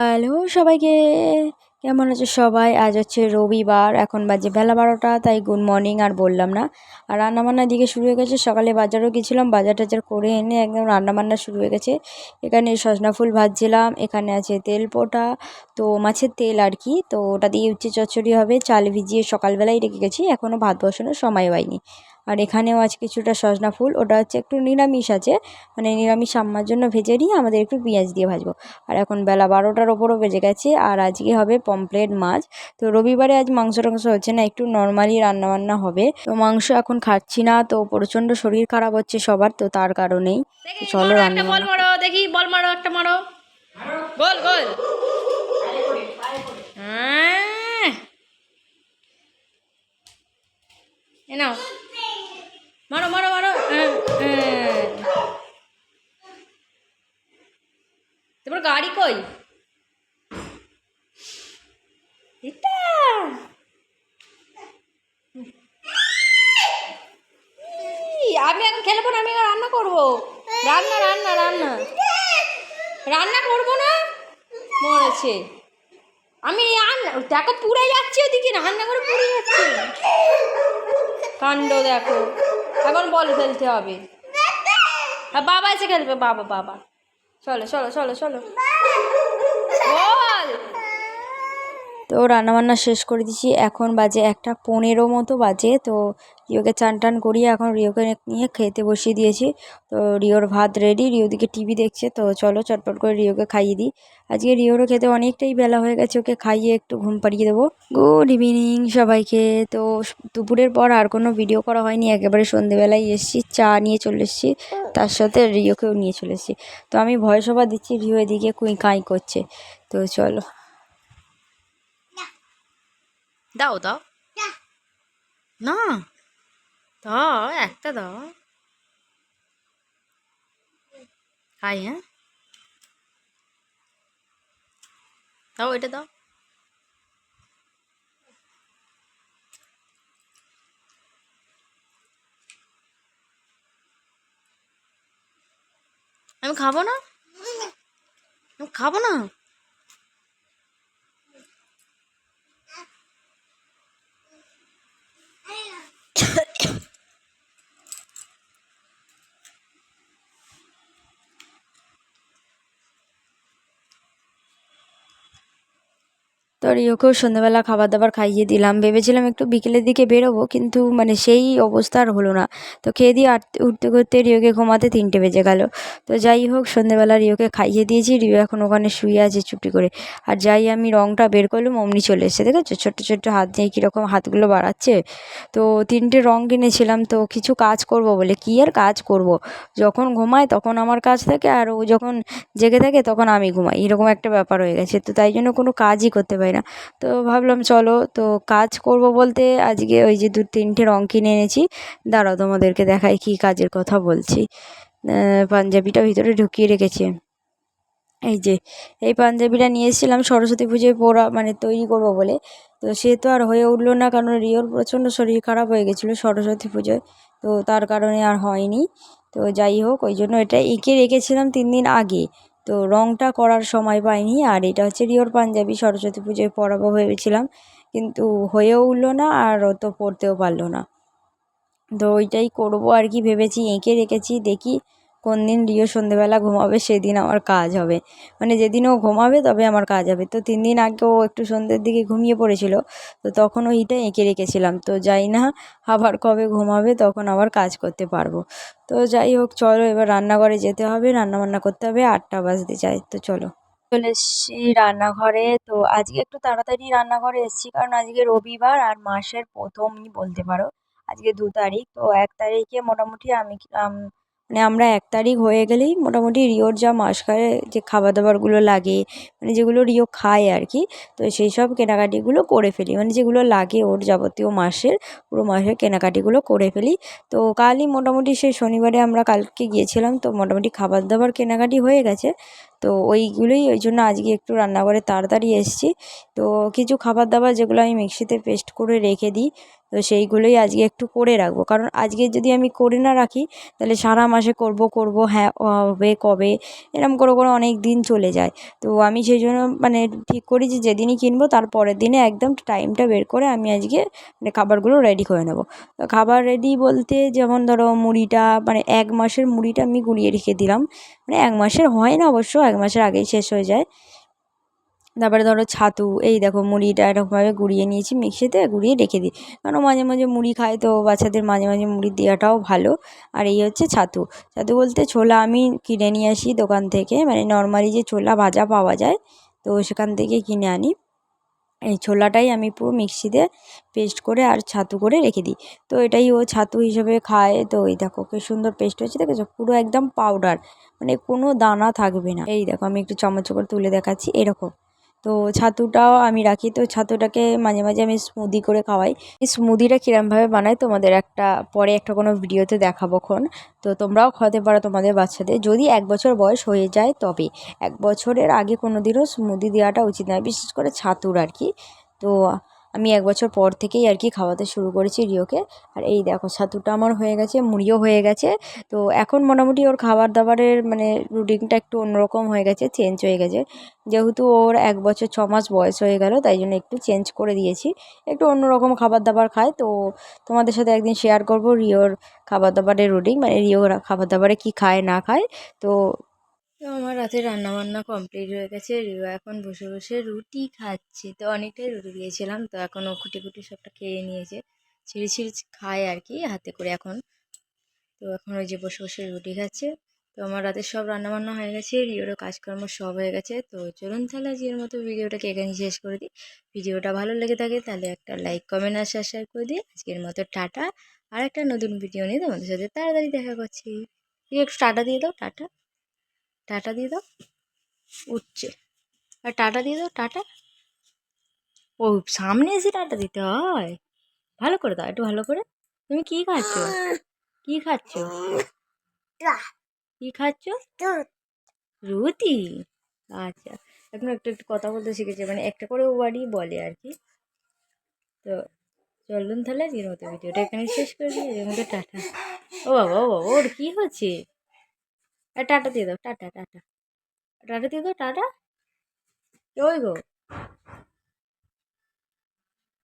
Hello সবাইকে, কেমন আছে সবাই? আজ হচ্ছে রবিবার, এখন বাজে বেলা বারোটা, তাই গুড মর্নিং আর বললাম না। আর রান্নাবান্নার দিকে শুরু হয়ে গেছে, সকালে বাজারও গেছিলাম, বাজার টাজার করে এনে একদম রান্নাবান্না শুরু হয়ে গেছে। এখানে সজনা ফুল ভাজছিলাম, এখানে আছে তেল পোটা, তো মাছের তেল আর কি, তো ওটা দিয়ে উচ্ছে চচ্চড়ি হবে, চাল ভিজিয়ে সকালবেলায় রেখে গেছি এখনও ভাত বসানোর সময় হয়নি। আর এখানেও আছে কিছুটা সজনা ফুল। ওটা হচ্ছে একটু নিরামিষ আছে। মানে নিরামিষ আম্মার জন্য ভেজে নিয়ে আমাদের একটু পেঁয়াজ দিয়ে ভাজবো। আর এখন বেলা বারোটার ওপরও বেজে গেছে। আর আজকে হবে পমপ্লেট মাছ। তো রবিবারে আজ মাংস টাংস হচ্ছে না একটু নর্মালি রান্নাবান্না হবে। তো মাংস এখন খাচ্ছি না তো প্রচণ্ড শরীর খারাপ হচ্ছে সবার তো তার কারণেই। চলো রান্না বল মারো দেখি বল মারো একটা মারো। গোল গোল। হ্যাঁ। এ নাও। মারো মারো মারো। তারপর গাড়ি কই? এটা। আমি এখন খেলব না, আমি রান্না করব। রান্না রান্না রান্না। রান্না করব না? মরেছে। আমি রান্না, দেখো, পুড়ে যাচ্ছে ওদিকে রান্না করে পুড়ে যাচ্ছে। কাণ্ড দেখো। এখন বল খেলতে হবে। আর বাবা এসে খেলবে, বাবা বাবা। চলো চলো চলো চলো। বল। তো রান্নাবান্না শেষ করে দিয়েছি। এখন বাজে একটা পনেরো মতো বাজে। তো রিওকে চান টান করিয়ে এখন রিওকে নিয়ে খেতে বসিয়ে দিয়েছি। তো রিওর ভাত রেডি রিও দিকে টিভি দেখছে। তো চলো চটপট করে রিওকে খাইয়ে দিই। আজকে রিওরও খেতে অনেকটাই বেলা হয়ে গেছে। ওকে খাইয়ে একটু ঘুম পাড়িয়ে দেবো। গুড ইভিনিং সবাইকে। তো দুপুরের পর আর কোনো ভিডিও করা হয়নি। একেবারে সন্ধেবেলায় এসেছি, চা নিয়ে চলে এসেছি। তার সাথে রিওকেও নিয়ে চলে এসেছি। তো আমি ভয় সভা দিচ্ছি। রিও এদিকে কুই কাঁই করছে। তো চলো। দাও দাও। না। দাও একটা দাও। খাই হ্যাঁ। দাও এটা দাও। আমি খাব না। আমি খাব না? তো রিওকেও সন্ধ্যাবেলা খাবার দাবার খাইয়ে দিলাম। ভেবেছিলাম একটু বিকেলের দিকে বেরোবো, কিন্তু মানে সেই অবস্থা আর হলো না। তো খেয়ে দিয়ে আটতে উঠতে করতে রিওকে ঘুমাতে তিনটে বেজে গেল। তো যাই হোক, সন্ধ্যেবেলা রিওকে খাইয়ে দিয়েছি। রিও এখন ওখানে শুয়ে আছে চুপটি করে। আর যাই আমি রঙটা বের করলাম, অমনি চলে এসেছে, দেখেছ? ছোট্ট ছোট্ট হাত নিয়ে কীরকম হাতগুলো বাড়াচ্ছে। তো তিনটে রঙ কিনেছিলাম, তো কিছু কাজ করব বলে। কী আর কাজ করব? যখন ঘুমায় তখন আমার কাজ থাকে, আর ও যখন জেগে থাকে তখন আমি ঘুমাই। এরকম একটা ব্যাপার হয়ে গেছে। তো তাই জন্য কোনো কাজই করতে পারি না। তো ভাবলাম চলো, তো কাজ করব বলতে আজকে ওই যে দু তিনটে রঙ কিনে এনেছি। দাঁড়াও তোমাদেরকে দেখাই কী কাজের কথা বলছি। পাঞ্জাবিটা ভিতরে ঢুকিয়ে রেখেছি। এই যে, এই পাঞ্জাবিটা নিয়ে এসেছিলাম সরস্বতী পুজোয় পরা মানে তৈরি করব বলে। তো সে তো আর হয়ে উঠল না, কারণ রিওর প্রচণ্ড শরীর খারাপ হয়ে গেছিল সরস্বতী পুজোয়। তো তার কারণে আর হয়নি। তো যাই হোক, ওই জন্য এটা এঁকে রেখেছিলাম তিন দিন আগে। তো রঙটা করার সময় পাইনি, আর এটা হচ্ছে রিওর পাঞ্জাবি সরস্বতী পুজোয় পরাবো ভেবেছিলাম, কিন্তু হয়েও উঠল না আর অত পরতেও পারল না। তো ওইটাই করব আর কি ভেবেছি, এঁকে রেখেছি, দেখি কোন দিন রিও সন্ধেবেলা ঘুমাবে, সেদিন আমার কাজ হবে। মানে যেদিন ও ঘুমাবে, তবে আমার কাজ হবে। তো তিন দিন আগে ও একটু সন্ধ্যের দিকে ঘুমিয়ে পড়েছিল। তো তখন ওইটা এঁকে রেখেছিলাম। তো যাই না, আবার কবে ঘুমাবে, তখন আবার কাজ করতে পারব। তো যাই হোক, চলো এবার রান্নাঘরে যেতে হবে। রান্না বান্না করতে হবে, আটটা বাজতে চাই তো চলো। চলে এসেছি রান্নাঘরে। তো আজকে একটু তাড়াতাড়ি রান্নাঘরে এসেছি, কারণ আজকে রবিবার আর মাসের প্রথমই বলতে পারো। আজকে দু তারিখ। তো এক তারিখে মোটামুটি আম- মানে আমরা এক তারিখ হয়ে গেলেই মোটামুটি রিওর যা মাসকারে যে খাবার দাবারগুলো লাগে মানে যেগুলো রিও খায় আর কি তো সেই সব কেনাকাটিগুলো করে ফেলি। মানে যেগুলো লাগে ওর যাবতীয় মাসের, পুরো মাসের কেনাকাটিগুলো করে ফেলি। তো কালই মোটামুটি সেই শনিবারে আমরা কালকে গিয়েছিলাম, তো মোটামুটি খাবার দাবার কেনাকাটি হয়ে গেছে। তো ওইগুলোই ওই জন্য আজকে একটু রান্নাঘরে তাড়াতাড়ি এসেছি। তো কিছু খাবার দাবার যেগুলো আমি মিক্সিতে পেস্ট করে রেখে দিই, তো সেইগুলোই আজকে একটু করে রাখব। কারণ আজকে যদি আমি করে না রাখি, তাহলে সারা মাসে করব করব হ্যাঁ হবে, কবে, এরম করে করে অনেক দিন চলে যায়। তো আমি সেই জন্য মানে ঠিক করি যে যেদিনই কিনবো, তার পরের দিনে একদম টাইমটা বের করে আমি আজকে মানে খাবারগুলো রেডি করে নেব। তো খাবার রেডি বলতে যেমন ধরো মুড়িটা মানে এক মাসের মুড়িটা আমি গুলিয়ে রেখে দিলাম। মানে এক মাসের হয় না অবশ্য এক মাসের আগেই শেষ হয়ে যায়। তারপরে ধরো ছাতু, এই দেখো মুড়িটা এরকমভাবে গুঁড়িয়ে নিয়েছি মিক্সিতে গুঁড়িয়ে রেখে দিই। কারণ মাঝে মাঝে মুড়ি খায় তো বাচ্চাদের মাঝে মাঝে মুড়ি দেওয়াটাও ভালো। আর এই হচ্ছে ছাতু। ছাতু বলতে ছোলা আমি কিনে নিয়ে আসি দোকান থেকে। মানে নর্মালি যে ছোলা ভাজা পাওয়া যায়, তো সেখান থেকে কিনে আনি। এই ছোলাটাই আমি পুরো মিক্সিতে পেস্ট করে আর ছাতু করে রেখে দিই। তো এটাই ও ছাতু হিসেবে খায়। তো এই দেখো কি সুন্দর পেস্ট হয়েছে, দেখেছ? পুরো একদম পাউডার মানে কোনো দানা থাকবে না। এই দেখো, আমি একটু চামচ করে তুলে দেখাচ্ছি, এরকম। তো ছাতুটাও আমি রাখি। তো ছাতুটাকে মাঝে মাঝে আমি স্মুদি করে খাওয়াই। এই স্মুদিটা কীরমভাবে বানাই তোমাদের একটা, পরে একটা কোনো ভিডিওতে দেখাবো খন তো তোমরাও খাওয়াতে পারো তোমাদের বাচ্চাদের। যদি এক বছর বয়স হয়ে যায় তবে। এক বছরের আগে কোনো দিনও স্মুদি দেওয়াটা উচিত নয়, বিশেষ করে ছাতুর আর কি। তো আমি এক বছর পর থেকেই আর কি খাওয়াতে শুরু করেছি রিওকে। আর এই দেখো, ছাতুটা আমার হয়ে গেছে, মুড়িও হয়ে গেছে। তো এখন মোটামুটি ওর খাবার দাবারের মানে রুটিনটা একটু অন্যরকম হয়ে গেছে চেঞ্জ হয়ে গেছে। যেহেতু ওর এক বছর ছ মাস বয়স হয়ে গেল, তাই জন্য একটু চেঞ্জ করে দিয়েছি। একটু অন্যরকম খাবার দাবার খায়। তো তোমাদের সাথে একদিন শেয়ার করব রিওর খাবার দাবারের রুটিন মানে রিও খাবার দাবারে কী খায়, না খায়। তো তো আমার রাতে রান্না বান্না কমপ্লিট হয়ে গেছে। রিও এখন বসে বসে রুটি খাচ্ছে। তো অনেকটাই রুটি দিয়েছিলাম। তো এখন ও খুঁটি খুঁটি সবটা খেয়ে নিয়েছে। ছিঁড়ি ছিঁড়ি খায় আর কি হাতে করে এখন। তো এখন ওই যে বসে বসে রুটি খাচ্ছে। তো আমার রাতে সব রান্নাবান্না হয়ে গেছে। রিওরও কাজকর্ম সব হয়ে গেছে। তো চলুন তাহলে আজকের মতো ভিডিওটাকে এখানে শেষ করে দিই। ভিডিওটা ভালো লেগে থাকে তাহলে একটা লাইক কমেন্ট আর শেয়ার করে দিই আজকের মতো টাটা। আর একটা নতুন ভিডিও নিয়ে তোমাদের সাথে তাড়াতাড়ি দেখা করছি। একটু টাটা দিয়ে দাও, টাটা। টাটা দিয়ে দাও। উঠছে। আর টাটা দিয়ে দাও, টাটা। ও, সামনে এসে টাটা দিতে হয়। ভালো করে দাও, একটু ভালো করে। তুমি কি খাচ্ছ? কি খাচ্ছ? কি খাচ্ছ? রুটি। আচ্ছা। এখন একটু একটু কথা বলতে শিখেছে। মানে একটা করে ওয়ার্ডই বলে আর কি। তো চলুন তাহলে আজকের মতো ভিডিওটা এখানে শেষ করে দিই। এর মধ্যে টাটা। ও বাবা ও বাবা, ওর কী হচ্ছে? টাটা দিয়ে দাও টাটা টাটা। টাটা দিয়ে দাও টাটা। ওই গো।